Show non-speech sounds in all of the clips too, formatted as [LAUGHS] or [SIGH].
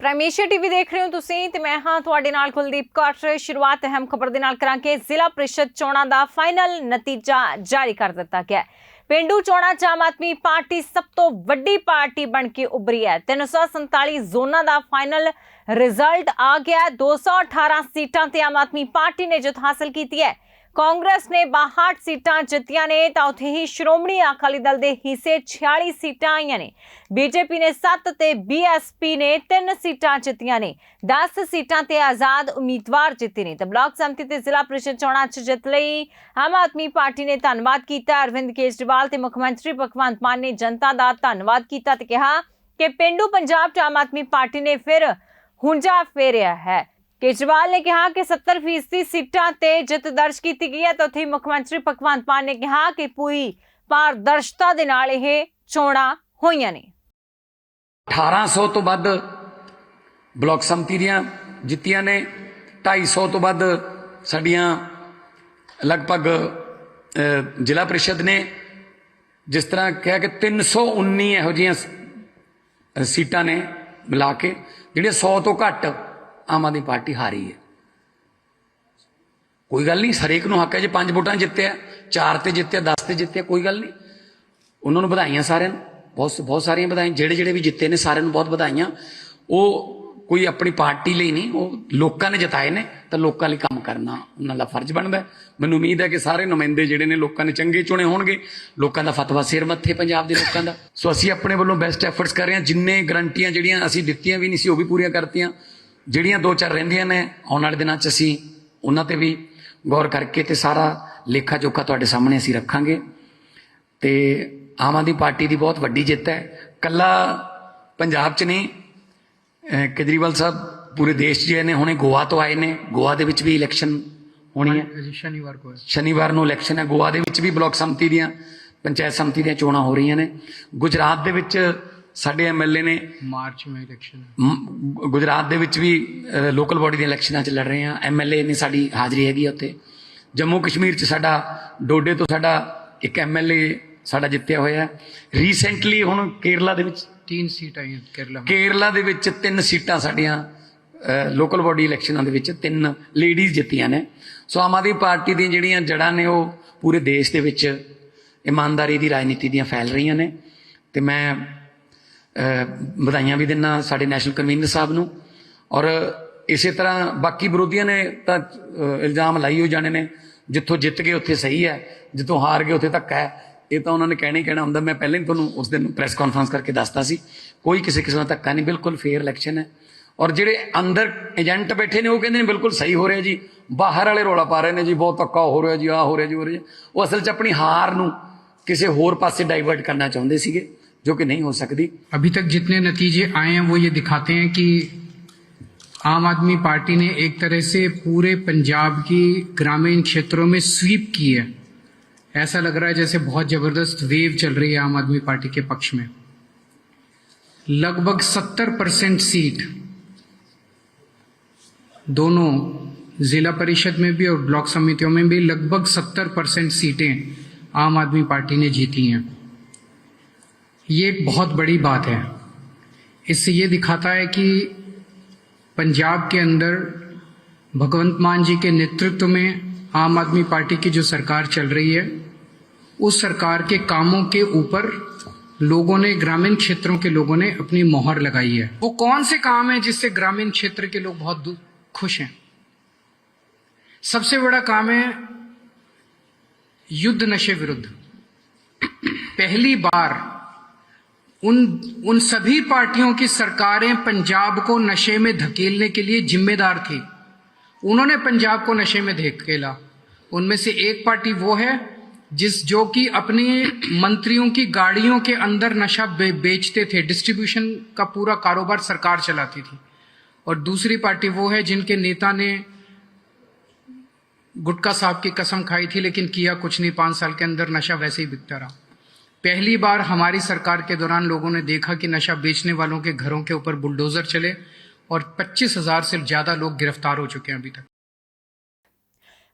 ਪ੍ਰਾਈਮੇਸ਼ੀਆ TV ਦੇਖ ਰਹੇ ਹੋ ਤੁਸੀਂ ਤੇ ਮੈਂ ਹਾਂ ਤੁਹਾਡੇ ਨਾਲ ਕੁਲਦੀਪ ਕੌਰ। ਸ਼ੁਰੂਆਤ ਅਹਿਮ ਖਬਰ ਦੇ ਨਾਲ ਕਰਾਂਗੇ। ਜ਼ਿਲ੍ਹਾ ਪ੍ਰੀਸ਼ਦ ਚੋਣਾਂ ਦਾ ਫਾਈਨਲ ਨਤੀਜਾ ਜਾਰੀ ਕਰ ਦਿੱਤਾ ਗਿਆ ਹੈ। ਪਿੰਡੂ ਚੋਣਾਂ 'ਚ ਆਮ ਆਦਮੀ ਪਾਰਟੀ ਸਭ ਤੋਂ ਵੱਡੀ ਪਾਰਟੀ ਬਣ ਕੇ ਉੱਭਰੀ ਹੈ। 347 ਜ਼ੋਨਾਂ ਦਾ ਫਾਈਨਲ ਰਿਜ਼ਲਟ ਆ ਗਿਆ ਹੈ। 218 ਸੀਟਾਂ ਤੇ ਆਮ ਆਦਮੀ ਪਾਰਟੀ ਨੇ ਜਿੱਤ ਹਾਸਲ ਕੀਤੀ ਹੈ। ਕਾਂਗਰਸ ਨੇ 62 ਸੀਟਾਂ ਜਿੱਤੀਆਂ ਨੇ ਤਾਂ ਉੱਥੇ ਹੀ ਸ਼੍ਰੋਮਣੀ ਅਕਾਲੀ ਦਲ ਦੇ ਹਿੱਸੇ 46 ਸੀਟਾਂ ਆਈਆਂ ਨੇ। ਬੀਜੇਪੀ ਨੇ 7 ਤੇ ਬੀਐਸਪੀ ਨੇ 3 ਸੀਟਾਂ ਜਿੱਤੀਆਂ ਨੇ। 10 ਸੀਟਾਂ ਤੇ ਆਜ਼ਾਦ ਉਮੀਦਵਾਰ ਜਿੱਤੇ ਨੇ। ਤਾਂ ਬਲਾਕ ਸੰਮਤੀ ਤੇ ਜ਼ਿਲ੍ਹਾ ਪ੍ਰੀਸ਼ਦ ਚੋਣਾਂ 'ਚ ਜਿੱਤ ਲਈ ਆਮ ਆਦਮੀ ਪਾਰਟੀ ਨੇ ਧੰਨਵਾਦ ਕੀਤਾ। ਅਰਵਿੰਦ ਕੇਜਰੀਵਾਲ ਤੇ ਮੁੱਖ ਮੰਤਰੀ ਭਗਵੰਤ ਮਾਨ ਨੇ ਜਨਤਾ ਦਾ ਧੰਨਵਾਦ ਕੀਤਾ ਤੇ ਕਿਹਾ ਕਿ ਪਿੰਡੂ ਪੰਜਾਬ 'ਚ ਆਮ ਆਦਮੀ ਪਾਰਟੀ ਨੇ ਫਿਰ ਹੁੰਜਾ ਫੇਰਿਆ ਹੈ। ਕੇਜਰੀਵਾਲ ਨੇ ਕਿਹਾ ਕਿ 70% ਸੀਟਾਂ ਤੇ ਜਿੱਤ ਦਰਜ ਕੀਤੀ ਗਈ ਹੈ ਤਾਂ ਉੱਥੇ ਮੁੱਖ ਮੰਤਰੀ ਭਗਵੰਤ ਮਾਨ ਨੇ ਕਿਹਾ ਕਿ ਪੂਰੀ ਪਾਰਦਰਸ਼ਤਾ ਦੇ ਨਾਲ ਇਹ ਚੋਣਾਂ ਹੋਈਆਂ ਨੇ। 1800 ਤੋਂ ਵੱਧ ਬਲਾਕ ਸੰਮਤੀ ਦੀਆਂ ਜਿੱਤੀਆਂ ਨੇ 250 ਤੋਂ ਵੱਧ ਸਾਡੀਆਂ ਲਗਭਗ ਜ਼ਿਲ੍ਹਾ ਪ੍ਰੀਸ਼ਦ ਨੇ। ਜਿਸ ਤਰ੍ਹਾਂ ਕਿਹਾ ਕਿ 319 ਇਹੋ ਜਿਹੀਆਂ ਸੀਟਾਂ ਨੇ ਮਿਲਾ ਕੇ, ਜਿਹੜੀਆਂ 100 ਤੋਂ ਘੱਟ ਆਮ ਆਦਮੀ ਪਾਰਟੀ ਹਾਰੀ ਹੈ। ਕੋਈ ਗੱਲ ਨਹੀਂ, ਹਰੇਕ ਨੂੰ ਹੱਕ ਹੈ ਜੇ ਪੰਜ ਵੋਟਾਂ ਜਿੱਤਿਆ, ਚਾਰ ਤੇ ਜਿੱਤਿਆ 10 ਤੇ ਜਿੱਤਿਆ, ਕੋਈ ਗੱਲ ਨਹੀਂ। ਉਹਨਾਂ ਨੂੰ ਵਧਾਈਆਂ ਸਾਰਿਆਂ ਨੂੰ। ਬਹੁਤ ਬਹੁਤ ਸਾਰੀਆਂ ਵਧਾਈਆਂ। ਜਿਹੜੇ ਜਿਹੜੇ ਵੀ ਜਿੱਤੇ ਨੇ ਸਾਰਿਆਂ ਨੂੰ ਬਹੁਤ ਵਧਾਈਆਂ। ਉਹ ਕੋਈ ਆਪਣੀ ਪਾਰਟੀ ਲਈ ਨਹੀਂ, ਉਹ ਲੋਕਾਂ ਨੇ ਜਿਤਾਏ ਨੇ, ਤਾਂ ਲੋਕਾਂ ਲਈ ਕੰਮ ਕਰਨਾ ਉਹਨਾਂ ਦਾ ਫਰਜ਼ ਬਣਦਾ ਮੈਨੂੰ ਉਮੀਦ ਹੈ ਕਿ ਸਾਰੇ ਨੁਮਾਇੰਦੇ ਜਿਹੜੇ ਨੇ ਲੋਕਾਂ ਨੇ ਚੰਗੇ ਚੁਣੇ ਹੋਣਗੇ। ਲੋਕਾਂ ਦਾ ਫਤਵਾ ਸਿਰ ਮੱਥੇ ਪੰਜਾਬ ਦੇ ਲੋਕਾਂ ਦਾ। ਸੋ ਅਸੀਂ ਆਪਣੇ ਵੱਲੋਂ ਬੈਸਟ ਐਫਰਟਸ ਕਰ ਰਹੇ ਹਾਂ। ਜਿੰਨੇ ਗਰੰਟੀਆਂ ਜਿਹੜੀਆਂ ਅਸੀਂ ਦਿੱਤੀਆਂ ਵੀ ਨਹੀਂ ਸੀ, ਉਹ ਵੀ ਪੂਰੀਆਂ ਕਰਤੀਆਂ। ਜਿਹੜੀਆਂ ਦੋ ਚਾਰ ਰਹਿੰਦੀਆਂ ਨੇ ਆਉਣ ਵਾਲੇ ਦਿਨਾਂ 'ਚ ਅਸੀਂ ਉਹਨਾਂ ਤੇ ਵੀ ਗੌਰ ਕਰਕੇ ਤੇ ਸਾਰਾ ਲੇਖਾ ਜੋਖਾ ਤੁਹਾਡੇ ਸਾਹਮਣੇ ਅਸੀਂ ਰੱਖਾਂਗੇ। ਤੇ ਆਮ ਆਦਮੀ ਪਾਰਟੀ ਦੀ ਬਹੁਤ ਵੱਡੀ ਜਿੱਤ ਹੈ। ਕੱਲਾ ਪੰਜਾਬ 'ਚ ਨਹੀਂ ਕੇਜਰੀਵਾਲ ਸਾਹਿਬ ਪੂਰੇ ਦੇਸ਼ 'ਚ ਜੇ ਨੇ ਹੁਣੇ ਗੋਆ ਤੋਂ ਆਏ ਨੇ। ਗੋਆ ਦੇ ਵਿੱਚ ਵੀ ਇਲੈਕਸ਼ਨ ਹੋਣੀ ਹੈ। ਸ਼ਨੀਵਾਰ ਨੂੰ ਸ਼ਨੀਵਾਰ ਨੂੰ ਇਲੈਕਸ਼ਨ ਹੈ। ਗੋਆ ਦੇ ਵਿੱਚ ਵੀ ਬਲਾਕ ਸੰਮਤੀ ਦੀਆਂ ਪੰਚਾਇਤ ਸੰਮਤੀ ਦੀਆਂ ਚੋਣਾਂ ਹੋ ਰਹੀਆਂ ਨੇ। ਗੁਜਰਾਤ ਦੇ ਵਿੱਚ ਸਾਡੇ ਐਮਐਲਏ ਨੇ ਮਾਰਚ ਵਿੱਚ ਇਲੈਕਸ਼ਨ ਗੁਜਰਾਤ ਦੇ ਵਿੱਚ ਵੀ ਲੋਕਲ ਬਾਡੀ ਦੀਆਂ ਇਲੈਕਸ਼ਨਾਂ 'ਚ ਲੜ ਰਹੇ ਆ ਐਮਐਲਏ ਨੇ ਸਾਡੀ ਹਾਜ਼ਰੀ ਹੈਗੀ ਉੱਥੇ। ਜੰਮੂ ਕਸ਼ਮੀਰ 'ਚ ਸਾਡਾ ਡੋਡੇ ਤੋਂ ਸਾਡਾ ਇੱਕ ਐਮਐਲਏ ਸਾਡਾ ਜਿੱਤਿਆ ਹੋਇਆ। ਰੀਸੈਂਟਲੀ ਹੁਣ ਕੇਰਲਾ ਦੇ ਵਿੱਚ ਤਿੰਨ ਸੀਟਾਂ ਕੇਰਲਾ ਕੇਰਲਾ ਦੇ ਵਿੱਚ ਤਿੰਨ ਸੀਟਾਂ ਸਾਡੀਆਂ ਲੋਕਲ ਬਾਡੀ ਇਲੈਕਸ਼ਨਾਂ ਦੇ ਵਿੱਚ ਤਿੰਨ ਲੇਡੀਜ਼ ਜਿੱਤੀਆਂ ਨੇ। ਸੋ ਆਮ ਆਦਮੀ ਪਾਰਟੀ ਦੀਆਂ ਜਿਹੜੀਆਂ ਜੜਾਂ ਨੇ ਉਹ ਪੂਰੇ ਦੇਸ਼ ਦੇ ਵਿੱਚ ਇਮਾਨਦਾਰੀ ਦੀ ਰਾਜਨੀਤੀ ਦੀਆਂ ਫੈਲ ਰਹੀਆਂ ਨੇ। ਤੇ ਮੈਂ ਵਧਾਈਆਂ ਵੀ ਦਿੰਨਾ ਸਾਡੇ ਨੈਸ਼ਨਲ ਕਨਵੀਨਰ ਸਾਹਿਬ ਨੂੰ। ਔਰ ਇਸੇ ਤਰ੍ਹਾਂ ਬਾਕੀ ਵਿਰੋਧੀਆਂ ਨੇ ਤਾਂ ਇਲਜ਼ਾਮ ਲਾਈ ਹੋ ਜਾਣੇ ਨੇ, ਜਿੱਥੋਂ ਜਿੱਤ ਗਏ ਉੱਥੇ ਸਹੀ ਹੈ, ਜਿੱਥੋਂ ਹਾਰ ਗਏ ਉੱਥੇ ਧੱਕਾ ਹੈ। ਇਹ ਤਾਂ ਉਹਨਾਂ ਨੇ ਕਹਿਣਾ ਹੀ ਕਹਿਣਾ ਹੁੰਦਾ, ਮੈਂ ਪਹਿਲਾਂ ਹੀ ਤੁਹਾਨੂੰ ਉਸ ਦਿਨ ਪ੍ਰੈਸ ਕਾਨਫਰੰਸ ਕਰਕੇ ਦੱਸਤਾ ਸੀ, ਕੋਈ ਕਿਸੇ ਕਿਸਮ ਦਾ ਧੱਕਾ ਨਹੀਂ, ਬਿਲਕੁਲ ਫੇਅਰ ਇਲੈਕਸ਼ਨ ਹੈ। ਔਰ ਜਿਹੜੇ ਅੰਦਰ ਏਜੰਟ ਬੈਠੇ ਨੇ, ਉਹ ਕਹਿੰਦੇ ਨੇ ਬਿਲਕੁਲ ਸਹੀ ਹੋ ਰਿਹਾ ਜੀ, ਬਾਹਰ ਵਾਲੇ ਰੋਲਾ ਪਾ ਰਹੇ ਨੇ ਜੀ, ਬਹੁਤ ਧੱਕਾ ਹੋ ਰਿਹਾ ਜੀ ਆ ਹੋ ਰਿਹਾ ਜੀ ਹੋ ਰਿਹਾ ਜੀ। ਉਹ ਅਸਲ 'ਚ ਆਪਣੀ ਹਾਰ ਨੂੰ ਕਿਸੇ ਹੋਰ ਪਾਸੇ ਡਾਈਵਰਟ ਕਰਨਾ ਚਾਹੁੰਦੇ ਸੀਗੇ। जो कि नहीं हो सकती। अभी तक जितने नतीजे आए हैं, वो ये दिखाते हैं कि आम आदमी पार्टी ने एक तरह से पूरे पंजाब की ग्रामीण क्षेत्रों में स्वीप की है। ऐसा लग रहा है जैसे बहुत ज़बरदस्त वेव चल रही है आम आदमी पार्टी के पक्ष में। लगभग सत्तर परसेंट सीट दोनों जिला परिषद में भी और ब्लॉक समितियों में भी लगभग सत्तर परसेंट सीटें आम आदमी पार्टी ने जीती हैं। ये एक बहुत बड़ी बात है। इससे ये दिखाता है कि पंजाब के अंदर भगवंत मान जी के नेतृत्व में आम आदमी पार्टी की जो सरकार चल रही है, उस सरकार के कामों के ऊपर लोगों ने, ग्रामीण क्षेत्रों के लोगों ने अपनी मोहर लगाई है। वो कौन से काम है जिससे ग्रामीण क्षेत्र के लोग बहुत खुश हैं? सबसे बड़ा काम है युद्ध नशे विरुद्ध। पहली बार उन उन सभी पार्टियों की सरकारें पंजाब को नशे में धकेलने के लिए जिम्मेदार थी। उन्होंने पंजाब को नशे में धकेला। उनमें से एक पार्टी वो है जिस जो कि अपनी मंत्रियों की गाड़ियों के अंदर नशा बे, बेचते थे। डिस्ट्रीब्यूशन का पूरा कारोबार सरकार चलाती थी। और दूसरी पार्टी वो है जिनके नेता ने गुटका साहब की कसम खाई थी लेकिन किया कुछ नहीं। पाँच साल के अंदर नशा वैसे ही बिकता रहा। पहली बार हमारी सरकार के दौरान लोगों ने देखा कि नशा बेचने वालों के घरों के ऊपर बुलडोजर चले और पच्चीस हजार से ज्यादा लोग गिरफ्तार हो चुके हैं अभी तक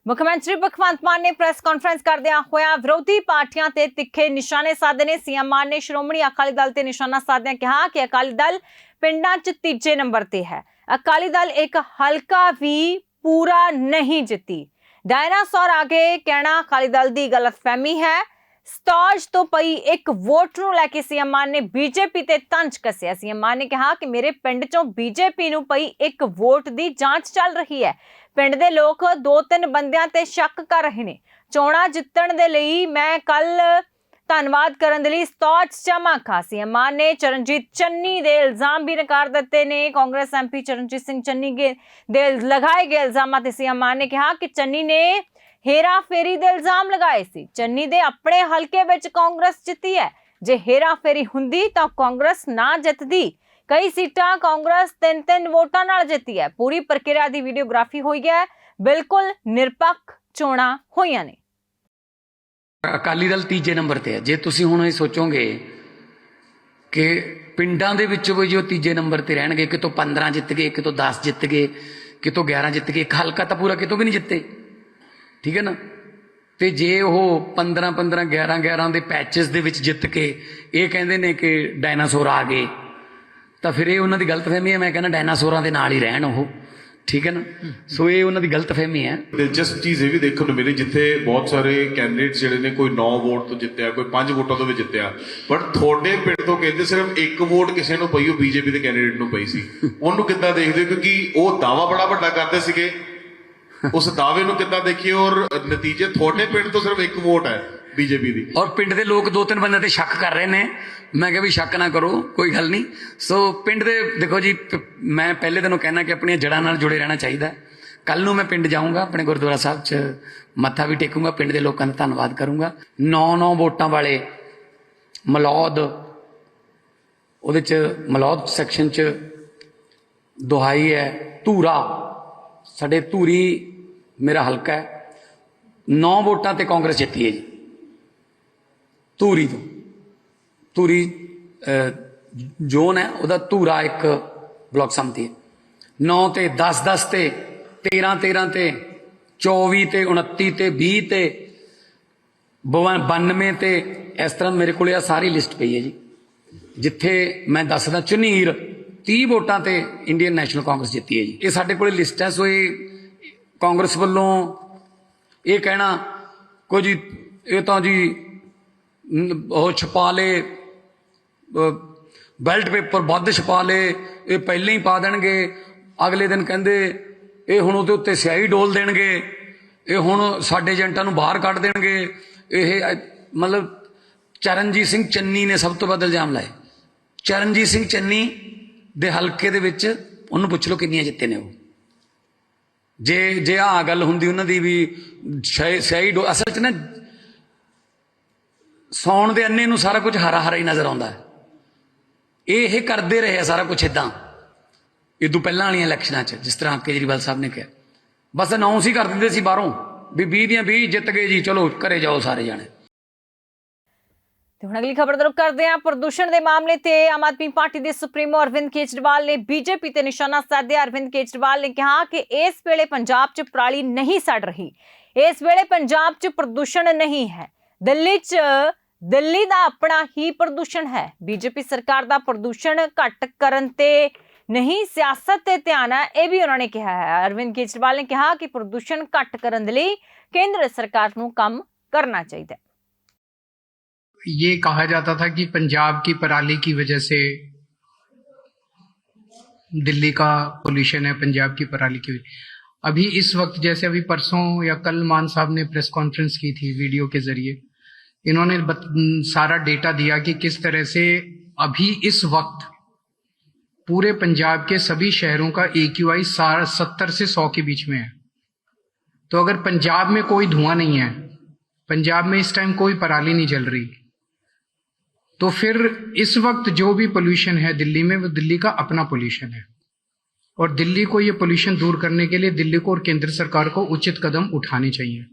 ਮੁੱਖ ਮੰਤਰੀ ਭਗਵੰਤ ਮਾਨ ਨੇ ਪ੍ਰੈਸ ਕਾਨਫਰੰਸ ਕਰਦਿਆਂ ਹੋਇਆ ਵਿਰੋਧੀ ਪਾਰਟੀਆਂ ਤੇ ਤਿੱਖੇ ਨਿਸ਼ਾਨੇ ਸਾਧੇ ਨੇ ਸੀਐਮ ਮਾਨ ਨੇ ਸ਼੍ਰੋਮਣੀ ਅਕਾਲੀ ਦਲ ਤੇ ਨਿਸ਼ਾਨਾ ਸਾਧਦਿਆਂ ਕਿਹਾ ਕਿ ਅਕਾਲੀ ਦਲ ਪਿੰਡਾਂ 'ਚ ਤੀਜੇ ਨੰਬਰ ਤੇ ਹੈ ਅਕਾਲੀ ਦਲ ਇੱਕ ਹਲਕਾ ਵੀ ਪੂਰਾ ਨਹੀਂ ਜਿੱਤੀ ਡਾਇਨਾਸੌਰ ਆਗੇ ਕਹਿਣਾ ਅਕਾਲੀ ਦਲ ਦੀ ਗਲਤਫਹਿਮੀ ਹੈ ਸਟਾਜ ਤੋਂ ਪਈ ਇੱਕ ਵੋਟ ਨੂੰ ਲੈ ਕੇ ਸੀਐਮ ਮਾਨ ਨੇ ਬੀਜੇਪੀ ਤੇ ਤੰਜ ਕੱਸਿਆ। ਸੀਐਮ ਮਾਨ ਨੇ ਕਿਹਾ ਕਿ ਮੇਰੇ ਪਿੰਡ ਚੋਂ ਬੀਜੇਪੀ ਨੂੰ ਪਈ ਇੱਕ ਵੋਟ ਦੀ ਜਾਂਚ ਚੱਲ ਰਹੀ ਹੈ। ਪਿੰਡ ਦੇ ਲੋਕ ਦੋ ਤਿੰਨ ਬੰਦਿਆਂ ਤੇ ਸ਼ੱਕ ਕਰ ਰਹੇ ਨੇ। ਚੋਣਾਂ ਜਿੱਤਣ ਦੇ ਲਈ ਮੈਂ ਕੱਲ ਧੰਨਵਾਦ ਕਰਨ ਦੇ ਲਈ ਸਟਾਜ ਜਮਾ ਖਾਸੀ ਮਾਨ ਨੇ ਚਰਨਜੀਤ ਚੰਨੀ ਦੇ ਇਲਜ਼ਾਮ ਵੀ ਨਕਾਰ ਦਿੱਤੇ ਨੇ। ਕਾਂਗਰਸ ਐਮਪੀ ਚਰਨਜੀਤ ਸਿੰਘ ਚੰਨੀ ਦੇ ਲਗਾਏ ਗਏ ਇਲਜ਼ਾਮਾਂ ਤੇ ਸੀਐਮ ਮਾਨ ਨੇ ਕਿਹਾ ਕਿ ਚੰਨੀ ਨੇ ਹੇਰਾ ਫੇਰੀ ਦੇ ਇਲਜ਼ਾਮ ਲਗਾਏ ਸੀ। ਚੰਨੀ ਦੇ ਆਪਣੇ ਹਲਕੇ ਵਿੱਚ ਕਾਂਗਰਸ ਜਿੱਤੀ ਹੈ। ਜੇ ਹੇਰਾ ਫੇਰੀ ਹੁੰਦੀ ਤਾਂ ਕਾਂਗਰਸ ਨਾ ਜਿੱਤਦੀ। ਕਈ ਸੀਟਾਂ ਕਾਂਗਰਸ ਤਿੰਨ ਤਿੰਨ ਵੋਟਾਂ ਨਾਲ ਜਿੱਤੀ ਹੈ। ਪੂਰੀ ਪ੍ਰਕਿਰਿਆ ਦੀ ਵੀਡੀਓਗ੍ਰਾਫੀ ਹੋਈ ਹੈ। ਬਿਲਕੁਲ ਨਿਰਪੱਖ ਚੋਣਾਂ ਹੋਈਆਂ ਨੇ। ਅਕਾਲੀ ਦਲ ਤੀਜੇ ਨੰਬਰ ਤੇ ਹੈ। ਜੇ ਤੁਸੀਂ ਹੁਣ ਇਹ ਸੋਚੋਗੇ ਕਿ ਪਿੰਡਾਂ ਦੇ ਵਿੱਚ ਵੀ ਜੋ ਤੀਜੇ ਨੰਬਰ ਤੇ ਰਹਿਣਗੇ ਕਿਤੋਂ 15 ਜਿੱਤ ਗਏ ਕਿਤੋਂ 10 ਜਿੱਤ ਗਏ ਕਿਤੋਂ 11 ਜਿੱਤ ਗਏ, ਇੱਕ ਹਲਕਾ ਤਾਂ ਪੂਰਾ ਕਿਤੋਂ ਵੀ ਨਹੀਂ ਜਿੱਤੇ। ਠੀਕ ਹੈ ਨਾ? ਤੇ ਜੇ ਉਹ 15 15 11 11 ਦੇ ਪੈਚਸ ਦੇ ਵਿੱਚ ਜਿੱਤ ਕੇ ਇਹ ਕਹਿੰਦੇ ਨੇ ਕਿ ਡਾਇਨਾਸੌਰ ਆ ਗਏ, ਤਾਂ ਫਿਰ ਇਹ ਉਹਨਾਂ ਦੀ ਗਲਤਫਹਿਮੀ ਹੈ, ਮੈਂ ਕਹਿੰਦਾ ਡਾਇਨਾਸੌਰਾਂ ਦੇ ਨਾਲ ਹੀ ਰਹਿਣ ਉਹ, ਠੀਕ ਹੈ ਨਾ? ਸੋ ਇਹ ਉਹਨਾਂ ਦੀ ਗਲਤਫਹਿਮੀ ਹੈ। ਦਿਲਚਸਪ ਚੀਜ਼ ਇਹ ਵੀ ਦੇਖਣ ਨੂੰ ਮਿਲੀ, ਜਿੱਥੇ ਬਹੁਤ ਸਾਰੇ ਕੈਂਡੀਡੇਟ ਜਿਹੜੇ ਨੇ ਕੋਈ 9 ਵੋਟ ਤੋਂ ਜਿੱਤਿਆ, ਕੋਈ 5 ਵੋਟਾਂ ਤੋਂ ਵੀ ਜਿੱਤਿਆ ਪਰ ਤੁਹਾਡੇ ਪਿੰਡ ਤੋਂ ਕਹਿੰਦੇ ਸਿਰਫ ਇੱਕ ਵੋਟ ਕਿਸੇ ਨੂੰ ਪਈ, ਉਹ ਬੀਜੇਪੀ ਦੇ ਕੈਂਡੀਡੇਟ ਨੂੰ ਪਈ ਸੀ। ਉਹਨੂੰ ਕਿੱਦਾਂ ਦੇਖਦੇ ਹੋ? ਕਿਉਂਕਿ ਉਹ ਦਾਵਾ ਬੜਾ ਵੱਡਾ ਕਰਦੇ ਸੀਗੇ [LAUGHS] ਉਸ ਦਾਅਵੇ ਨੂੰ ਕਿੱਦਾਂ ਦੇਖੀਏ ਔਰ ਨਤੀਜੇ ਤੁਹਾਡੇ ਪਿੰਡ ਤੋਂ ਸਿਰਫ ਇੱਕ ਵੋਟ ਹੈ, ਬੀਜੇਪੀ ਦੀ। ਔਰ ਪਿੰਡ ਦੇ ਲੋਕ ਦੋ ਤਿੰਨ ਬੰਦਿਆਂ ਤੇ ਸ਼ੱਕ ਕਰ ਰਹੇ ਨੇ। ਮੈਂ ਕਿਹਾ ਵੀ ਸ਼ੱਕ ਨਾ ਕਰੋ, ਕੋਈ ਗੱਲ ਨਹੀਂ। ਸੋ ਪਿੰਡ ਦੇ, ਦੇਖੋ ਜੀ ਮੈਂ ਪਹਿਲੇ ਦਿਨੋਂ ਕਹਿਣਾ ਕਿ ਆਪਣੀਆਂ ਜੜ੍ਹਾਂ ਨਾਲ ਜੁੜੇ ਰਹਿਣਾ ਚਾਹੀਦਾ ਕੱਲ ਨੂੰ ਮੈਂ ਪਿੰਡ ਜਾਊਂਗਾ, ਆਪਣੇ ਗੁਰਦੁਆਰਾ ਸਾਹਿਬ 'ਚ ਮੱਥਾ ਵੀ ਟੇਕੂੰਗਾ, ਪਿੰਡ ਦੇ ਲੋਕਾਂ ਦਾ ਧੰਨਵਾਦ ਕਰੂੰਗਾ। 9-9 ਵੋਟਾਂ ਵਾਲੇ ਮਲੌਦ, ਉਹਦੇ 'ਚ ਮਲੌਦ ਸੈਕਸ਼ਨ 'ਚ ਦੁਹਾਈ ਹੈ, ਧੂਰਾ। ਸਾਡੇ ਧੂਰੀ ਮੇਰਾ ਹਲਕਾ ਹੈ। 9 ਵੋਟਾਂ ਤੇ ਕਾਂਗਰਸ ਜਿੱਤੀ ਹੈ ਜੀ। ਧੂਰੀ ਤੋਂ। ਧੂਰੀ ਜ਼ੋਨ ਹੈ, ਉਹਦਾ ਧੂਰਾ ਇੱਕ ਬਲਾਕ ਸੰਮਤੀ ਹੈ। 9 ਤੇ 10 10 ਤੇ 13 13 ਤੇ 24 ਤੇ 29 ਤੇ 20 ਤੇ 92 ਤੇ, ਇਸ ਤਰ੍ਹਾਂ ਮੇਰੇ ਕੋਲੇ ਆ ਸਾਰੀ ਲਿਸਟ ਪਈ ਹੈ ਜੀ। ਜਿੱਥੇ ਮੈਂ ਦੱਸਦਾ, ਚੁਨੀਰ 30 ਵੋਟਾਂ ਤੇ ਇੰਡੀਅਨ ਨੈਸ਼ਨਲ ਕਾਂਗਰਸ ਜਿੱਤੀ ਹੈ ਜੀ। ਇਹ ਸਾਡੇ ਕੋਲੇ ਲਿਸਟ ਹੈ, ਸੋ ਇਹ ਕਾਂਗਰਸ ਵੱਲੋਂ ਇਹ ਕਹਿਣਾ, ਕੋਈ ਜੀ, ਇਹ ਤਾਂ ਜੀ ਉਹ ਛਪਾ ਲੇ ਬੈਲਟ ਪੇਪਰ ਵੱਧ ਛਪਾ ਲੇ, ਇਹ ਪਹਿਲਾਂ ਹੀ ਪਾ ਦੇਣਗੇ, ਅਗਲੇ ਦਿਨ ਕਹਿੰਦੇ, ਇਹ ਹੁਣ ਉਹਦੇ ਉੱਤੇ ਸਿਆਹੀ ਡੋਲ ਦੇਣਗੇ, ਇਹ ਹੁਣ ਸਾਡੇ ਏਜੰਟਾਂ ਨੂੰ ਬਾਹਰ ਕੱਢ ਦੇਣਗੇ, ਇਹ, ਮਤਲਬ ਚਰਨਜੀਤ ਸਿੰਘ ਚੰਨੀ ਨੇ ਸਭ ਤੋਂ ਵੱਧ ਇਲਜ਼ਾਮ ਲਾਏ। ਚਰਨਜੀਤ ਸਿੰਘ ਚੰਨੀ ਦੇ ਹਲਕੇ ਦੇ ਵਿੱਚ ਉਹਨੂੰ ਪੁੱਛ ਲਓ ਕਿੰਨੀਆਂ ਜਿੱਤੇ ਨੇ ਉਹ। ਜੇ ਜੇ ਆ ਗੱਲ ਹੁੰਦੀ ਉਹਨਾਂ ਦੀ ਵੀ ਸ਼ਾਇ- ਅਸਲ 'ਚ ਨਾ ਸੌਣ ਦੇ ਅੰਨੇ ਨੂੰ ਸਾਰਾ ਕੁਝ ਹਰਾ ਹਰਾ ਹੀ ਨਜ਼ਰ ਆਉਂਦਾ ਹੈ। ਇਹ ਇਹ ਕਰਦੇ ਰਹੇ ਆ ਸਾਰਾ ਕੁਝ ਇਦਾਂ ਤੋਂ ਪਹਿਲਾਂ ਵਾਲੀਆਂ ਇਲੈਕਸ਼ਨਾਂ 'ਚ, ਜਿਸ ਤਰ੍ਹਾਂ ਕੇਜਰੀਵਾਲ ਸਾਹਿਬ ਨੇ ਕਿਹਾ। ਬਸ ਅਨਾਉਂਸ ਹੀ ਕਰ ਦਿੰਦੇ ਸੀ ਬਾਹਰੋਂ ਵੀ 20 ਦੀਆਂ 20 ਜਿੱਤ ਗਏ ਜੀ, ਚਲੋ ਘਰੇ ਜਾਓ ਸਾਰੇ ਜਾਣੇ। ਤੇ ਹੁਣ ਅਗਲੀ ਖਬਰ ਤਰਫ ਕਰਦੇ ਹਾਂ। ਪ੍ਰਦੂਸ਼ਣ ਦੇ ਮਾਮਲੇ ਤੇ ਆਮ ਆਦਮੀ ਪਾਰਟੀ ਦੇ ਸੁਪਰੀਮੋ ਅਰਵਿੰਦ ਕੇਜਰੀਵਾਲ ਨੇ ਬੀਜੇਪੀ ਤੇ ਨਿਸ਼ਾਨਾ ਸਾਧਿਆ। ਅਰਵਿੰਦ ਕੇਜਰੀਵਾਲ ਨੇ ਕਿਹਾ ਕਿ ਇਸ ਵੇਲੇ ਪੰਜਾਬ 'ਚ ਪਰਾਲੀ ਨਹੀਂ ਸੜ ਰਹੀ। ਇਸ ਵੇਲੇ ਪੰਜਾਬ 'ਚ ਪ੍ਰਦੂਸ਼ਣ ਨਹੀਂ ਹੈ। ਦਿੱਲੀ 'ਚ, ਦਿੱਲੀ ਦਾ ਆਪਣਾ ਹੀ ਪ੍ਰਦੂਸ਼ਣ ਹੈ। ਬੀਜੇਪੀ ਸਰਕਾਰ ਦਾ ਪ੍ਰਦੂਸ਼ਣ ਘੱਟ ਕਰਨ ਤੇ ਨਹੀਂ, ਸਿਆਸਤ ਤੇ ਧਿਆਨ ਹੈ। ਇਹ ਵੀ ਉਹਨਾਂ ਨੇ ਕਿਹਾ ਹੈ। ਅਰਵਿੰਦ ਕੇਜਰੀਵਾਲ ਨੇ ਕਿਹਾ ਕਿ ਪ੍ਰਦੂਸ਼ਣ ਘੱਟ ਕਰਨ ਦੇ ਲਈ ਕੇਂਦਰ ਸਰਕਾਰ ਨੂੰ ਕੰਮ ਕਰਨਾ ਚਾਹੀਦਾ ਹੈ। ये कहा जाता था कि पंजाब की पराली की वजह से दिल्ली का पोल्यूशन है पंजाब की पराली की अभी इस वक्त जैसे अभी परसों या कल मान साहब ने प्रेस कॉन्फ्रेंस की थी वीडियो के ज़रिए इन्होंने बत, सारा डेटा दिया कि किस तरह से अभी इस वक्त पूरे पंजाब के सभी शहरों का ए क्यू आई सत्तर से सौ के बीच में है। तो अगर पंजाब में कोई धुआँ नहीं है पंजाब में इस टाइम कोई पराली नहीं जल रही तो फिर इस वक्त जो भी पोल्यूशन है दिल्ली में, वो दिल्ली का अपना पोल्यूशन है। और दिल्ली को ये पोल्यूशन दूर करने के लिए दिल्ली को और केंद्र सरकार को उचित कदम उठाने चाहिए।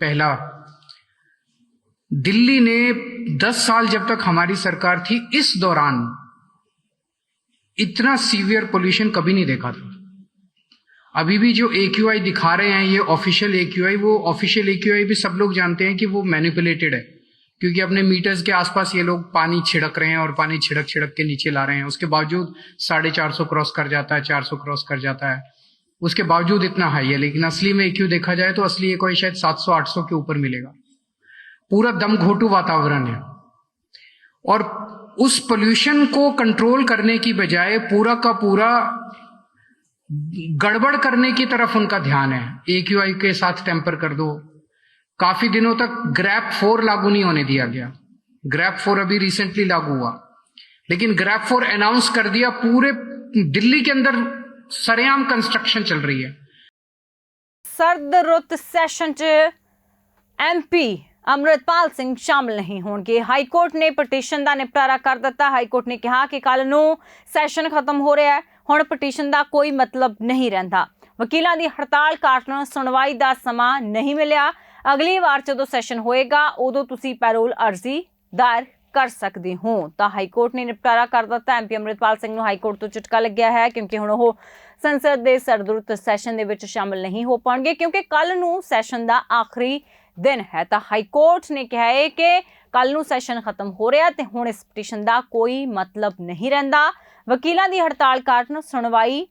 पहला, दिल्ली ने 10 साल जब तक हमारी सरकार थी, इस दौरान इतना सीवियर पोल्यूशन कभी नहीं देखा था। अभी भी जो ए दिखा रहे हैं, ये ऑफिशियल ए वो ऑफिशियल ए भी सब लोग जानते हैं कि वो मैनिपुलेटेड है। क्योंकि अपने मीटर्स के आसपास ये लोग पानी छिड़क रहे हैं और पानी छिड़क छिड़क के नीचे ला रहे हैं। उसके बावजूद साढ़े चार सौ क्रॉस कर जाता है, चार सौ क्रॉस कर जाता है। उसके बावजूद इतना हाई है, लेकिन असली में क्यों देखा जाए तो असली कोई शायद सात सौ, आठ सौ के ऊपर मिलेगा। पूरा दम घोटू वातावरण है। और उस पोल्यूशन को कंट्रोल करने की बजाय पूरा का पूरा गड़बड़ करने की तरफ़ उनका ध्यान है। ए के साथ टेम्पर कर दो। काफी दिनों तक ग्रैप फोर लागू नहीं होने दिया गया ग्रैप फोर अभी रिसेंटली लागू हुआ लेकिन ग्रैप फोर अनाउंस कर दिया पूरे दिल्ली के अंदर सरेआम कंस्ट्रक्शन चल रही है ਸਰਦ ਰੁੱਤ ਸੈਸ਼ਨ 'ਚ ਐਮਪੀ ਅਮਰਿਤਪਾਲ ਸਿੰਘ ਸ਼ਾਮਲ ਨਹੀਂ ਹੋਣਗੇ ਹਾਈ ਕੋਰਟ ਨੇ ਪਟੀਸ਼ਨ ਦਾ ਨਿਪਟਾਰਾ ਕਰ ਦਿੱਤਾ ਹਾਈ ਕੋਰਟ ਨੇ ਕਿਹਾ ਕਿ ਕੱਲ ਨੂੰ ਸੈਸ਼ਨ ਖਤਮ ਹੋ ਰਿਹਾ ਹੈ ਹੁਣ ਪਟੀਸ਼ਨ ਦਾ ਕੋਈ ਮਤਲਬ ਨਹੀਂ ਰਹਿੰਦਾ ਵਕੀਲਾਂ ਦੀ ਹੜਤਾਲ ਕਾਰਨ ਸੁਣਵਾਈ ਦਾ ਸਮਾਂ ਨਹੀਂ ਮਿਲਿਆ ਅਗਲੀ ਵਾਰ ਜਦੋਂ ਸੈਸ਼ਨ ਹੋਏਗਾ, ਉਦੋਂ ਤੁਸੀਂ ਪੈਰੋਲ ਅਰਜ਼ੀ ਦਾਇਰ ਕਰ ਸਕਦੇ ਹੋ। ਤਾਂ ਹਾਈ ਕੋਰਟ ਨੇ ਨਿਪਟਾਰਾ ਕਰ ਦਿੱਤਾ। ਐਮਪੀ ਅਮਰਿਤਪਾਲ ਸਿੰਘ ਨੂੰ ਹਾਈ ਕੋਰਟ ਤੋਂ ਝਟਕਾ ਲੱਗਿਆ ਹੈ, ਕਿਉਂਕਿ ਹੁਣ ਉਹ ਸੰਸਦ ਦੇ ਸਰਦਰੁੱਤ ਸੈਸ਼ਨ ਦੇ ਵਿੱਚ ਸ਼ਾਮਲ ਨਹੀਂ ਹੋ ਪਾਉਣਗੇ, ਕਿਉਂਕਿ ਕੱਲ ਨੂੰ ਸੈਸ਼ਨ ਦਾ ਆਖਰੀ ਦਿਨ ਹੈ। ਤਾਂ ਹਾਈ ਕੋਰਟ ਨੇ ਕਿਹਾ ਹੈ ਕਿ ਕੱਲ ਨੂੰ ਸੈਸ਼ਨ ਖਤਮ ਹੋ ਰਿਹਾ ਤੇ ਹੁਣ ਇਸ ਪਟੀਸ਼ਨ ਦਾ ਕੋਈ ਮਤਲਬ ਨਹੀਂ ਰਹਿੰਦਾ। ਵਕੀਲਾਂ ਦੀ ਹੜਤਾਲ ਕਾਰਨ ਸੁਣਵਾਈ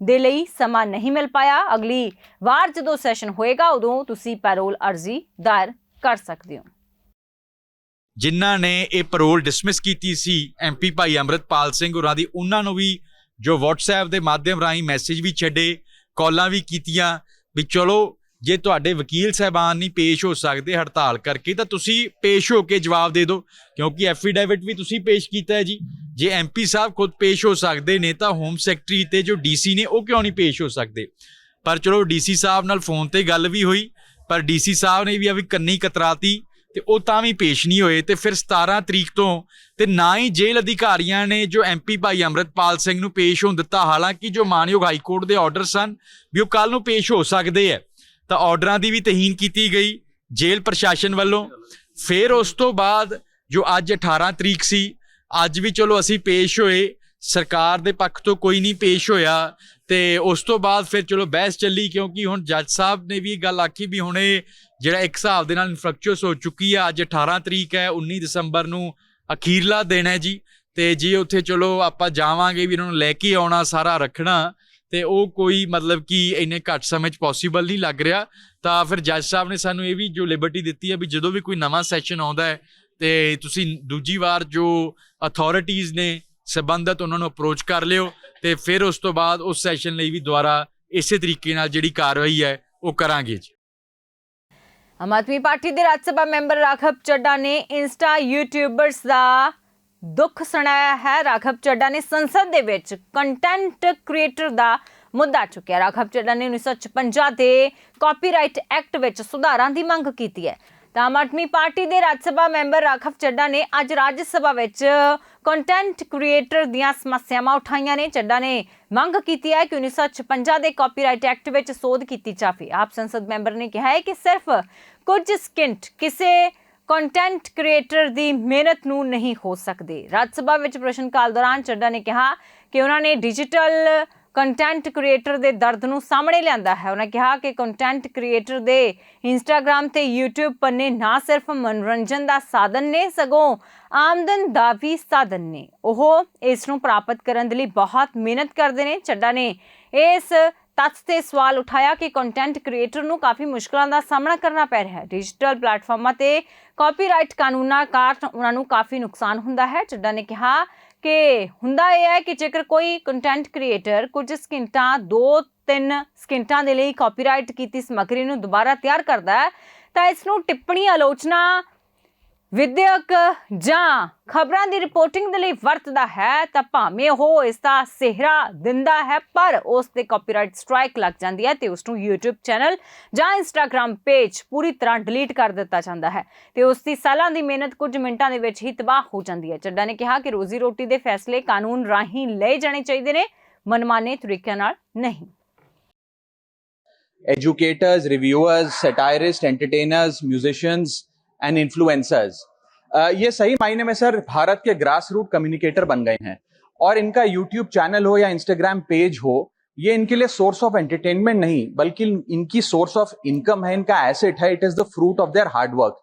ਦੇ ਲਈ ਸਮਾਂ ਨਹੀਂ ਮਿਲ ਪਾਇਆ। ਅਗਲੀ ਵਾਰ ਜਦੋਂ ਸੈਸ਼ਨ ਹੋਏਗਾ, ਉਦੋਂ ਤੁਸੀਂ ਪੈਰੋਲ ਅਰਜ਼ੀ ਦਾਇਰ ਕਰ ਸਕਦੇ ਹੋ। ਜਿਨ੍ਹਾਂ ਨੇ ਇਹ ਪੈਰੋਲ ਡਿਸਮਿਸ ਕੀਤੀ ਸੀ ਐਮਪੀ ਭਾਈ ਅੰਮ੍ਰਿਤਪਾਲ ਸਿੰਘ ਹੋਰਾਂ ਦੀ, ਉਹਨਾਂ ਨੂੰ ਵੀ ਜੋ WhatsApp ਦੇ ਮਾਧਿਅਮ ਰਾਹੀਂ ਮੈਸੇਜ ਵੀ ਛੱਡੇ ਕਾਲਾਂ ਵੀ ਕੀਤੀਆਂ ਵੀ ਚਲੋ, ਜੇ ਤੁਹਾਡੇ ਵਕੀਲ ਸਹਿਬਾਨ ਨਹੀਂ ਪੇਸ਼ ਹੋ ਸਕਦੇ ਹੜਤਾਲ ਕਰਕੇ, ਤਾਂ ਤੁਸੀਂ ਪੇਸ਼ ਹੋ ਕੇ ਜਵਾਬ ਦੇ ਦਿਓ, ਕਿਉਂਕਿ ਐਫੀਡੇਵਿਟ ਵੀ ਤੁਸੀਂ ਪੇਸ਼ ਕੀਤਾ ਹੈ ਜੀ। ਜੇ ਐਮਪੀ ਸਾਹਿਬ ਖੁਦ ਪੇਸ਼ ਹੋ ਸਕਦੇ ਨੇ ਤਾਂ ਹੋਮ ਸੈਕਟਰੀ ਤੇ ਜੋ ਡੀਸੀ ਨੇ ਉਹ ਕਿਉਂ ਨਹੀਂ ਪੇਸ਼ ਹੋ ਸਕਦੇ? ਪਰ ਚਲੋ ਡੀਸੀ ਸਾਹਿਬ ਨਾਲ ਫੋਨ ਤੇ ਗੱਲ ਵੀ ਹੋਈ, ਪਰ ਡੀਸੀ ਸਾਹਿਬ ਨੇ ਵੀ ਆ ਵੀ ਕੰਨੀ ਕਤਰਾਤੀ ਤੇ ਉਹ ਤਾਂ ਵੀ ਪੇਸ਼ ਨਹੀਂ ਹੋਏ ਤੇ ਫਿਰ 17 ਤਰੀਕ ਤੋਂ ਤੇ ਨਾ ਹੀ ਜੇਲ੍ਹ ਅਧਿਕਾਰੀਆਂ ਨੇ ਜੋ ਐਮਪੀ ਭਾਈ ਅੰਮ੍ਰਿਤਪਾਲ ਸਿੰਘ ਨੂੰ ਪੇਸ਼ ਹੋਣ ਦਿੱਤਾ, ਹਾਲਾਂਕਿ ਜੋ ਮਾਨਯੋਗ ਹਾਈ ਕੋਰਟ ਦੇ ਆਰਡਰ ਸਨ ਵੀ ਉਹ ਕੱਲ ਨੂੰ ਪੇਸ਼ ਹੋ ਸਕਦੇ ਹੈ ਤਾਂ ਆਰਡਰਾਂ ਦੀ ਵੀ ਤਹੀਨ ਕੀਤੀ ਗਈ ਜੇਲ੍ਹ ਪ੍ਰਸ਼ਾਸਨ ਵੱਲੋਂ। ਫਿਰ ਉਸ ਤੋਂ ਬਾਅਦ ਜੋ ਅੱਜ 18 ਤਰੀਕ ਸੀ ਅੱਜ ਵੀ ਚਲੋ ਅਸੀਂ ਪੇਸ਼ ਹੋਏ, ਸਰਕਾਰ ਦੇ ਪੱਖ ਤੋਂ ਕੋਈ ਨਹੀਂ ਪੇਸ਼ ਹੋਇਆ, ਤੇ ਉਸ ਤੋਂ ਬਾਅਦ ਫਿਰ ਚਲੋ ਬਹਿਸ ਚੱਲੀ ਕਿਉਂਕਿ ਹੁਣ ਜੱਜ ਸਾਹਿਬ ਨੇ ਵੀ ਇਹ ਗੱਲ ਆਖੀ ਵੀ ਹੁਣ ਇਹ ਜਿਹੜਾ ਇੱਕ ਹਿਸਾਬ ਦੇ ਨਾਲ ਇਨਫਲਕਚੁਅਸ ਹੋ ਚੁੱਕੀ ਆ, ਅੱਜ 18 ਤਰੀਕ ਹੈ 19 ਦਸੰਬਰ ਨੂੰ ਅਖੀਰਲਾ ਦਿਨ ਹੈ ਜੀ, ਤੇ ਜੇ ਉੱਥੇ ਚਲੋ ਆਪਾਂ ਜਾਵਾਂਗੇ ਵੀ ਇਹਨਾਂ ਨੂੰ ਲੈ ਕੇ ਆਉਣਾ, ਸਾਰਾ ਰੱਖਣਾ, ਤੇ ਉਹ ਕੋਈ ਮਤਲਬ ਕਿ ਇੰਨੇ ਘੱਟ ਸਮੇਂ 'ਚ ਪੋਸੀਬਲ ਨਹੀਂ ਲੱਗ ਰਿਹਾ, ਤਾਂ ਫਿਰ ਜੱਜ ਸਾਹਿਬ ਨੇ ਸਾਨੂੰ ਇਹ ਵੀ ਜੋ ਲਿਬਰਟੀ ਦਿੱਤੀ ਹੈ ਵੀ ਜਦੋਂ ਵੀ ਕੋਈ ਨਵਾਂ ਸੈਸ਼ਨ ਆਉਂਦਾ ਹੈ ਤੇ ਤੁਸੀਂ ਦੂਜੀ ਵਾਰ ਜੋ ਅਥਾਰਟੀਆਂ ਨੇ ਸਬੰਧਤ ਉਹਨਾਂ ਨੂੰ ਅਪਰੋਚ ਕਰ ਲਿਓ ਤੇ ਫਿਰ ਉਸ ਤੋਂ ਬਾਅਦ ਉਸ ਸੈਸ਼ਨ ਲਈ ਵੀ ਦੁਬਾਰਾ ਇਸੇ ਤਰੀਕੇ ਨਾਲ ਜਿਹੜੀ ਕਾਰਵਾਈ ਹੈ ਉਹ ਕਰਾਂਗੇ ਜੀ। ਆਮ ਆਦਮੀ ਪਾਰਟੀ ਦੇ ਰਾਜ ਸਭਾ ਮੈਂਬਰ ਰਾਘਵ ਚੱਡਾ ਨੇ ਇੰਸਟਾ ਯੂਟਿਊਬਰਸ ਦਾ ਦੁੱਖ ਸੁਣਾਇਆ ਹੈ। ਰਾਘਵ ਚੱਡਾ ਨੇ ਸੰਸਦ ਦੇ ਵਿੱਚ ਕੰਟੈਂਟ ਕ੍ਰੀਏਟਰ ਦਾ ਮੁੱਦਾ ਚੁੱਕਿਆ। ਰਾਘਵ ਚੱਡਾ ਨੇ 1956 ਦੇ ਕਾਪੀਰਾਈਟ ਐਕਟ ਵਿੱਚ ਸੁਧਾਰਾਂ ਦੀ ਮੰਗ ਕੀਤੀ ਹੈ। ਤਾਂ ਆਮ ਆਦਮੀ ਪਾਰਟੀ ਦੇ ਰਾਜ ਸਭਾ ਮੈਂਬਰ ਰਾਘਵ ਚੱਡਾ ਨੇ ਅੱਜ ਰਾਜ ਸਭਾ ਵਿੱਚ ਕੰਟੈਂਟ ਕ੍ਰੀਏਟਰ ਦੀਆਂ ਸਮੱਸਿਆਵਾਂ ਉਠਾਈਆਂ ਨੇ। ਚੱਡਾ ਨੇ ਮੰਗ ਕੀਤੀ ਹੈ ਕਿ 1956 ਦੇ ਕਾਪੀਰਾਈਟ ਐਕਟ ਵਿੱਚ ਸੋਧ ਕੀਤੀ ਜਾਵੇ। ਆਪ ਸੰਸਦ ਮੈਂਬਰ ਨੇ ਕਿਹਾ ਹੈ ਕਿ ਸਿਰਫ ਕੁਝ ਸਕਿੰਟ ਕਿਸੇ ਕੰਟੈਂਟ ਕ੍ਰੀਏਟਰ ਦੀ ਮਿਹਨਤ ਨੂੰ ਨਹੀਂ ਹੋ ਸਕਦੇ। ਰਾਜ ਸਭਾ ਵਿੱਚ ਪ੍ਰਸ਼ਨ ਕਾਲ ਦੌਰਾਨ ਚੱਡਾ ਨੇ ਕਿਹਾ ਕਿ ਉਹਨਾਂ ਨੇ ਡਿਜੀਟਲ ਕੰਟੈਂਟ ਕ੍ਰੀਏਟਰ ਦੇ ਦਰਦ ਨੂੰ ਸਾਹਮਣੇ ਲਿਆਂਦਾ ਹੈ। ਉਹਨਾਂ ਕਿਹਾ ਕਿ ਕੰਟੈਂਟ ਕ੍ਰੀਏਟਰ ਦੇ ਇੰਸਟਾਗ੍ਰam ਤੇ YouTube ਪੰਨੇ ਨਾ ਸਿਰਫ ਮਨੋਰੰਜਨ ਦਾ ਸਾਧਨ ਨੇ, ਸਗੋਂ ਆਮਦਨ ਦਾ ਵੀ ਸਾਧਨ ਨੇ। ਉਹ ਇਸ ਨੂੰ ਪ੍ਰਾਪਤ ਕਰਨ ਦੇ ਲਈ ਬਹੁਤ ਮਿਹਨਤ ਕਰਦੇ ਨੇ। ਚੱਡਾ ਨੇ ਇਸ ਤੱਥ ਤੇ ਸਵਾਲ ਉਠਾਇਆ ਕਿ ਕੰਟੈਂਟ ਕ੍ਰੀਏਟਰ ਨੂੰ ਕਾਫੀ ਮੁਸ਼ਕਲਾਂ ਦਾ ਸਾਹਮਣਾ ਕਰਨਾ ਪੈ ਰਿਹਾ ਹੈ। ਡਿਜੀਟਲ ਪਲੇਟਫਾਰਮਾਂ ਤੇ ਕਾਪੀਰਾਈਟ ਕਾਨੂੰਨਾਂ ਕਾਰਨ ਉਹਨਾਂ ਨੂੰ ਕਾਫੀ ਨੁਕਸਾਨ ਹੁੰਦਾ ਹੈ। ਚੱਡਾ ਨੇ ਕਿਹਾ ਕਿ ਹੁੰਦਾ ਇਹ ਹੈ ਕਿ ਜੇਕਰ ਕੋਈ ਕੰਟੈਂਟ ਕ੍ਰੀਏਟਰ ਕੁਝ ਸਕਿੰਟਾਂ 2-3 ਸਕਿੰਟਾਂ ਦੇ ਲਈ ਕਾਪੀਰਾਈਟ ਕੀਤੀ ਸਮੱਗਰੀ ਨੂੰ ਦੁਬਾਰਾ ਤਿਆਰ ਕਰਦਾ ਹੈ, ਤਾਂ ਇਸ ਨੂੰ ਟਿੱਪਣੀ ਆਲੋਚਨਾ ਵਿਦਿਅਕ ਜਾਂ ਖਬਰਾਂ ਦੀ ਰਿਪੋਰਟਿੰਗ ਦੇ ਲਈ ਵਰਤਦਾ ਹੈ ਤਾਂ ਭਾਵੇਂ ਉਹ ਇਸ ਦਾ ਸਿਹਰਾ ਦਿੰਦਾ ਹੈ ਪਰ ਉਸ ਤੇ ਕਾਪੀਰਾਈਟ ਸਟ੍ਰਾਈਕ ਲੱਗ ਜਾਂਦੀ ਹੈ ਤੇ ਉਸ ਨੂੰ YouTube ਚੈਨਲ ਜਾਂ Instagram ਪੇਜ ਪੂਰੀ ਤਰ੍ਹਾਂ ਡਿਲੀਟ ਕਰ ਦਿੱਤਾ ਜਾਂਦਾ ਹੈ ਤੇ ਉਸ ਦੀ ਸਾਲਾਂ ਦੀ ਮਿਹਨਤ ਕੁਝ ਮਿੰਟਾਂ ਦੇ ਵਿੱਚ ਹੀ ਤਬਾਹ ਹੋ ਜਾਂਦੀ ਹੈ। ਚੱਡਾ ਨੇ ਕਿਹਾ ਕਿ ਰੋਜ਼ੀ ਰੋਟੀ ਦੇ ਫੈਸਲੇ ਕਾਨੂੰਨ ਰਾਹੀਂ ਲਏ ਜਾਣੇ ਚਾਹੀਦੇ ਨੇ ਮਨਮਾਨੇ ਤਰੀਕਿਆਂ ਨਾਲ ਨਹੀਂ। Educators, reviewers, satirists, entertainers, musicians and influencers. अ, ये सही मायने में सर भारत के ग्रास रूट कम्युनिकेटर बन गए हैं। और इनका यूट्यूब चैनल हो या इंस्टाग्राम पेज हो ये इनके लिए सोर्स ऑफ़ एंटरटेनमेंट नहीं बल्कि इनकी सोर्स ऑफ़ इनकम है इनका एसेट है it is the fruit of their hard work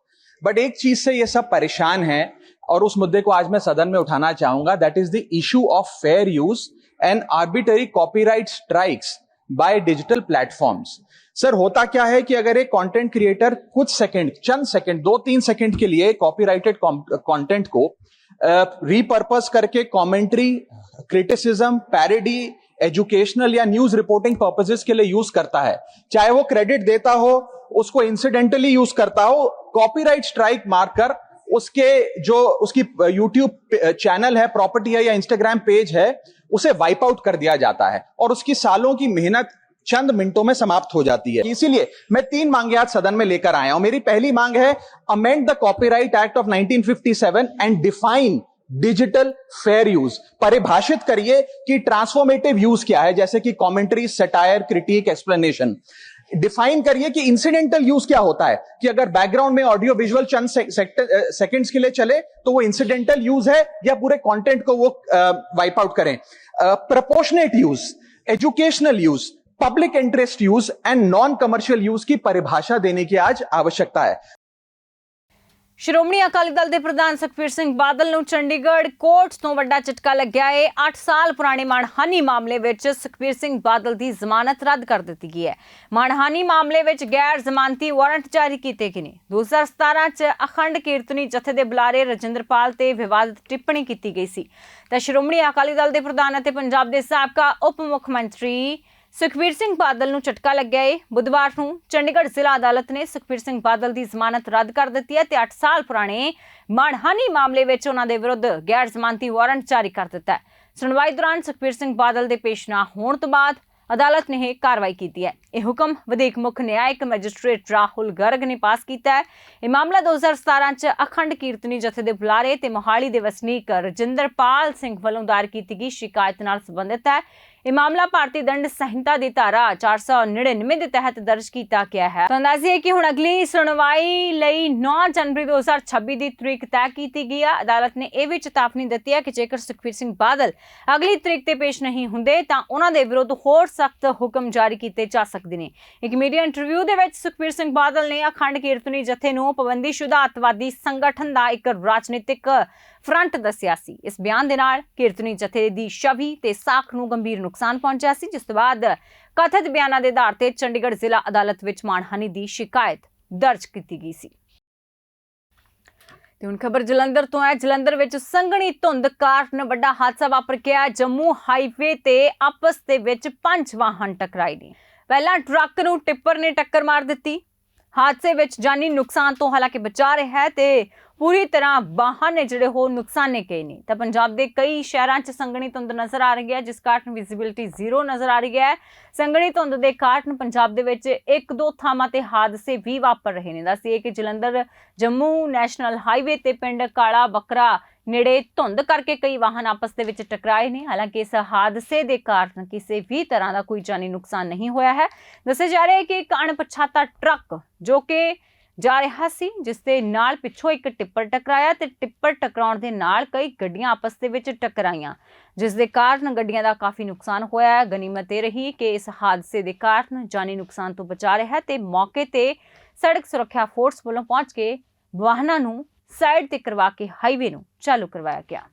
but एक चीज़ से ये सब परेशान है और उस मुद्दे को आज मैं सदन में उठाना चाहूँगा that is the issue of fair use and arbitrary copyright strikes by digital platforms sir, होता क्या है कि अगर एक कंटेंट क्रिएटर कुछ सेकंड चंद सेकंड दो तीन सेकंड के लिए कॉपीराइटेड कंटेंट को रीपर्पस करके कमेंट्री क्रिटिसिज्म पैरोडी एजुकेशनल या न्यूज़ रिपोर्टिंग पर्पसेस के लिए यूज़ करता है। चाहे वो क्रेडिट देता हो, उसको इंसिडेंटली यूज़ करता हो कॉपीराइट स्ट्राइक मारकर उसके जो, उसकी यूट्यूब चैनल है प्रॉपर्टी है या इंस्टाग्राम पेज है, उसे वाइप आउट कर दिया जाता है। और उसकी सालों की मेहनत चंद मिनटों में समाप्त हो जाती है। इसीलिए मैं तीन मांगे आज सदन में लेकर आया हूँ। मेरी पहली मांग है amend the copyright act of 1957 and define digital fair use परिभाषित करिए कि ट्रांसफॉर्मेटिव यूज़ क्या है, जैसे कि commentary satire critic explanation define करिए कि इंसिडेंटल यूज़ क्या होता है, कि अगर बैकग्राउंड में ऑडियो विजुअल चंद सेकंड्स के लिए चले तो वो इंसिडेंटल यूज़ है या पूरे कंटेंट को वो वाइप आउट करें। Proportionate use educational use public interest use and non commercial use की परिभाषा देने की आज आवश्यकता है ਸ਼੍ਰੋਮਣੀ ਅਕਾਲੀ ਦਲ ਦੇ ਪ੍ਰਧਾਨ ਸੁਖਬੀਰ ਸਿੰਘ ਬਾਦਲ ਨੂੰ ਚੰਡੀਗੜ੍ਹ ਕੋਰਟ ਤੋਂ ਵੱਡਾ ਝਟਕਾ ਲੱਗਿਆ ਹੈ 8 ਸਾਲ ਪੁਰਾਣੇ ਮਾਣਹਾਨੀ ਮਾਮਲੇ ਵਿੱਚ ਸੁਖਬੀਰ ਸਿੰਘ ਬਾਦਲ ਦੀ ਜ਼ਮਾਨਤ ਰੱਦ ਕਰ ਦਿੱਤੀ ਗਈ ਹੈ ਮਾਣਹਾਨੀ ਮਾਮਲੇ ਵਿੱਚ ਗੈਰ ਜ਼ਮਾਨਤੀ ਵਾਰੰਟ ਜਾਰੀ ਕੀਤੇ ਗਏ ਨੇ 2017 ਚ ਅਖੰਡ ਕੀਰਤਨੀ ਜਥੇ ਦੇ ਬੁਲਾਰੇ ਰਜਿੰਦਰਪਾਲ ਤੇ ਵਿਵਾਦਿਤ ਟਿੱਪਣੀ ਕੀਤੀ ਗਈ ਸੀ ਤਾਂ ਸ਼੍ਰੋਮਣੀ ਅਕਾਲੀ ਦਲ ਦੇ ਪ੍ਰਧਾਨ ਅਤੇ ਪੰਜਾਬ ਦੇ ਸਾਬਕਾ ਉਪ ਮੁੱਖ ਮੰਤਰੀ ਸੁਖਬੀਰ ਸਿੰਘ ਬਾਦਲ ਨੂੰ ਝਟਕਾ ਲੱਗਿਆ ਏ। ਬੁੱਧਵਾਰ ਨੂੰ ਚੰਡੀਗੜ੍ਹ ਜ਼ਿਲ੍ਹਾ ਅਦਾਲਤ ਨੇ ਸੁਖਬੀਰ ਸਿੰਘ ਬਾਦਲ ਦੀ ਜ਼ਮਾਨਤ ਰੱਦ ਕਰ ਦਿੱਤੀ ਹੈ ਤੇ 8 ਸਾਲ ਪੁਰਾਣੇ ਮਾਣਹਾਨੀ ਮਾਮਲੇ ਵਿੱਚ ਉਹਨਾਂ ਦੇ ਵਿਰੁੱਧ ਗੈਰ ਜ਼ਮਾਨਤੀ ਵਾਰੰਟ ਜਾਰੀ ਕਰ ਦਿੱਤਾ ਹੈ। ਸੁਣਵਾਈ ਦੌਰਾਨ ਸੁਖਬੀਰ ਸਿੰਘ ਬਾਦਲ ਦੇ ਪੇਸ਼ ਨਾ ਹੋਣ ਤੋਂ ਬਾਅਦ ਅਦਾਲਤ ਨੇ ਇਹ ਕਾਰਵਾਈ ਕੀਤੀ ਹੈ। ਇਹ ਹੁਕਮ ਵਧੇਕ ਮੁੱਖ ਨਿਆਇਕ ਮੈਜਿਸਟ੍ਰੇਟ ਰਾਹੁਲ ਗਰਗ ਨੇ ਪਾਸ ਕੀਤਾ ਹੈ। ਇਹ ਮਾਮਲਾ 2017 ਚ ਅਖੰਡ ਕੀਰਤਨੀ ਜਥੇ ਦੇ ਬੁਲਾਰੇ ਤੇ ਮੋਹਾਲੀ ਦੇ ਵਸਨੀਕ ਰਜਿੰਦਰਪਾਲ ਸਿੰਘ ਵੱਲੋਂ ਦਾਇਰ ਕੀਤੀ ਗਈ ਸ਼ਿਕਾਇਤ ਨਾਲ ਸੰਬੰਧਿਤ ਹੈ। ਇਹ ਮਾਮਲਾ ਭਾਰਤੀ ਦੰਡ ਸੰਹਿਤਾ ਦੀ ਧਾਰਾ 499 ਦੇ ਤਹਿਤ ਦਰਜ ਕੀਤਾ ਗਿਆ ਹੈ। ਤਾਂ ਹੈ ਕਿ ਹੁਣ ਅਗਲੀ ਸੁਣਵਾਈ ਲਈ 9 ਜਨਵਰੀ 2026 ਦੀ ਤਰੀਕ ਤੈਅ ਕੀਤੀ ਗਈ ਹੈ ਅਦਾਲਤ ਨੇ ਇਹ ਵੀ ਚੇਤਾਵਨੀ ਦਿੱਤੀ ਹੈ ਕਿ ਜੇਕਰ ਸੁਖਬੀਰ ਸਿੰਘ ਬਾਦਲ ਅਗਲੀ ਤਰੀਕ ਤੇ ਪੇਸ਼ ਨਹੀਂ ਹੁੰਦੇ, ਤਾਂ ਉਹਨਾਂ ਦੇ ਵਿਰੁੱਧ ਹੋਰ ਸਖਤ ਹੁਕਮ ਜਾਰੀ ਕੀਤੇ ਜਾ ਸਕਦੇ ਨੇ। ਇੱਕ ਮੀਡੀਆ ਇੰਟਰਵਿਊ ਦੇ ਵਿੱਚ ਸੁਖਬੀਰ ਸਿੰਘ ਬਾਦਲ ਨੇ ਅਖੰਡ ਕੀਰਤਨੀ ਜਥੇ ਨੂੰ ਪਾਬੰਦੀਸ਼ੁਦਾ ਅੱਤਵਾਦੀ ਸੰਗਠਨ ਦਾ ਇੱਕ ਰਾਜਨੀਤਿਕ ਫਰੰਟ ਦੱਸਿਆ ਸੀ। ਇਸ ਬਿਆਨ ਦੇ ਨਾਲ ਕੀਰਤਨੀ ਜਥੇ ਦੀ ਛਵੀ ਤੇ ਸਾਖ ਨੂੰ ਗੰਭੀਰ ਨੁਕਸਾਨ ਪਹੁੰਚਿਆ ਸੀ, ਜਿਸ ਤੋਂ ਬਾਅਦ ਕਥਿਤ ਬਿਆਨਾਂ ਦੇ ਆਧਾਰ ਤੇ ਚੰਡੀਗੜ੍ਹ ਜ਼ਿਲ੍ਹਾ ਅਦਾਲਤ ਵਿੱਚ ਮਾਣਹਾਨੀ ਦੀ ਸ਼ਿਕਾਇਤ ਦਰਜ ਕੀਤੀ ਗਈ ਸੀ। ਤੇ ਹੁਣ ਖਬਰ ਜਲੰਧਰ ਤੋਂ ਹੈ। ਜਲੰਧਰ ਵਿੱਚ ਸੰਘਣੀ ਧੁੰਦ ਕਾਰਨ ਵੱਡਾ ਹਾਦਸਾ ਵਾਪਰ ਗਿਆ। ਜੰਮੂ ਹਾਈਵੇ ਤੇ ਆਪਸ ਦੇ ਵਿੱਚ ਪੰਜ ਵਾਹਨ ਟਕਰਾਏ ਨੇ। ਪਹਿਲਾਂ ਟਰੱਕ ਨੂੰ ਟਿੱਪਰ ਨੇ ਟੱਕਰ ਮਾਰ ਦਿੱਤੀ। ਹਾਦਸੇ ਵਿੱਚ ਜਾਨੀ ਨੁਕਸਾਨ ਤੋਂ ਹਾਲਾਂਕਿ ਬਚਾ ਰਿਹਾ ਹੈ ਤੇ ਪੂਰੀ ਤਰ੍ਹਾਂ ਵਾਹਨ ਨੇ ਜਿਹੜੇ ਹੋ ਨੁਕਸਾਨੇ ਗਏ ਨੇ। ਤਾਂ ਪੰਜਾਬ ਦੇ ਕਈ ਸ਼ਹਿਰਾਂ 'ਚ ਸੰਘਣੀ ਧੁੰਦ ਨਜ਼ਰ ਆ ਰਹੀ ਹੈ, ਜਿਸ ਕਾਰਨ ਵਿਜ਼ਿਬਿਲਟੀ ਜ਼ੀਰੋ ਨਜ਼ਰ ਆ ਰਹੀ ਹੈ। ਸੰਘਣੀ ਧੁੰਦ ਦੇ ਕਾਰਨ ਪੰਜਾਬ ਦੇ ਵਿੱਚ ਇੱਕ ਦੋ ਥਾਵਾਂ ਤੇ ਹਾਦਸੇ ਵੀ ਵਾਪਰ ਰਹੇ ਨੇ। ਦੱਸੀਏ ਕਿ ਜਲੰਧਰ, ਜੰਮੂ ਨੈਸ਼ਨਲ ਹਾਈਵੇ ਤੇ ਪਿੰਡ ਕਾਲਾ ਬੱਕਰਾ ਨੇੜੇ ਧੁੰਦ ਕਰਕੇ ਕਈ ਵਾਹਨ ਆਪਸ ਦੇ ਵਿੱਚ ਟਕਰਾਏ ਨੇ। ਹਾਲਾਂਕਿ ਇਸ ਹਾਦਸੇ ਦੇ ਕਾਰਨ ਕਿਸੇ ਵੀ ਤਰ੍ਹਾਂ ਦਾ ਕੋਈ ਜਾਨੀ ਨੁਕਸਾਨ ਨਹੀਂ ਹੋਇਆ ਹੈ। ਦੱਸਿਆ ਜਾ ਰਿਹਾ ਹੈ ਕਿ ਇੱਕ ਅਣਪਛਾਤਾ ਟਰੱਕ ਜੋ ਕਿ ਜਾ ਰਿਹਾ ਸੀ, ਜਿਸ ਦੇ ਨਾਲ ਪਿੱਛੋਂ ਇੱਕ ਟਿੱਪਰ ਟਕਰਾਇਆ ਤੇ ਟਿੱਪਰ ਟਕਰਾਉਣ ਦੇ ਨਾਲ ਕਈ ਗੱਡੀਆਂ ਆਪਸ ਦੇ ਵਿੱਚ ਟਕਰਾਈਆਂ, ਜਿਸ ਦੇ ਕਾਰਨ ਗੱਡੀਆਂ ਦਾ ਕਾਫੀ ਨੁਕਸਾਨ ਹੋਇਆ ਹੈ। ਗਨੀਮਤ ਇਹ ਰਹੀ ਕਿ ਇਸ ਹਾਦਸੇ ਦੇ ਕਾਰਨ ਜਾਨੀ ਨੁਕਸਾਨ ਤੋਂ ਬਚਾ ਰਿਹਾ ਤੇ ਮੌਕੇ ਤੇ ਸੜਕ ਸੁਰੱਖਿਆ ਫੋਰਸ ਵੱਲੋਂ ਪਹੁੰਚ ਕੇ ਵਾਹਨਾਂ ਨੂੰ ਸਾਈਡ ਤੇ ਕਰਵਾ ਕੇ ਹਾਈਵੇ ਨੂੰ ਚਾਲੂ ਕਰਵਾਇਆ ਗਿਆ।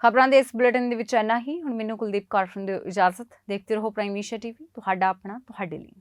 ਖਬਰਾਂ ਦੇ ਇਸ ਬੁਲੇਟਿਨ ਦੇ ਵਿੱਚ ਇੰਨਾ ਹੀ। ਹੁਣ ਮੈਨੂੰ ਕੁਲਦੀਪ ਕੌਰ ਨੂੰ ਦਿਓ ਇਜਾਜ਼ਤ। ਦੇਖਦੇ ਰਹੋ ਪ੍ਰਾਈਮ ਏਸ਼ੀਆ ਟੀਵੀ ਤੁਹਾਡਾ ਆਪਣਾ, ਤੁਹਾਡੇ ਲਈ।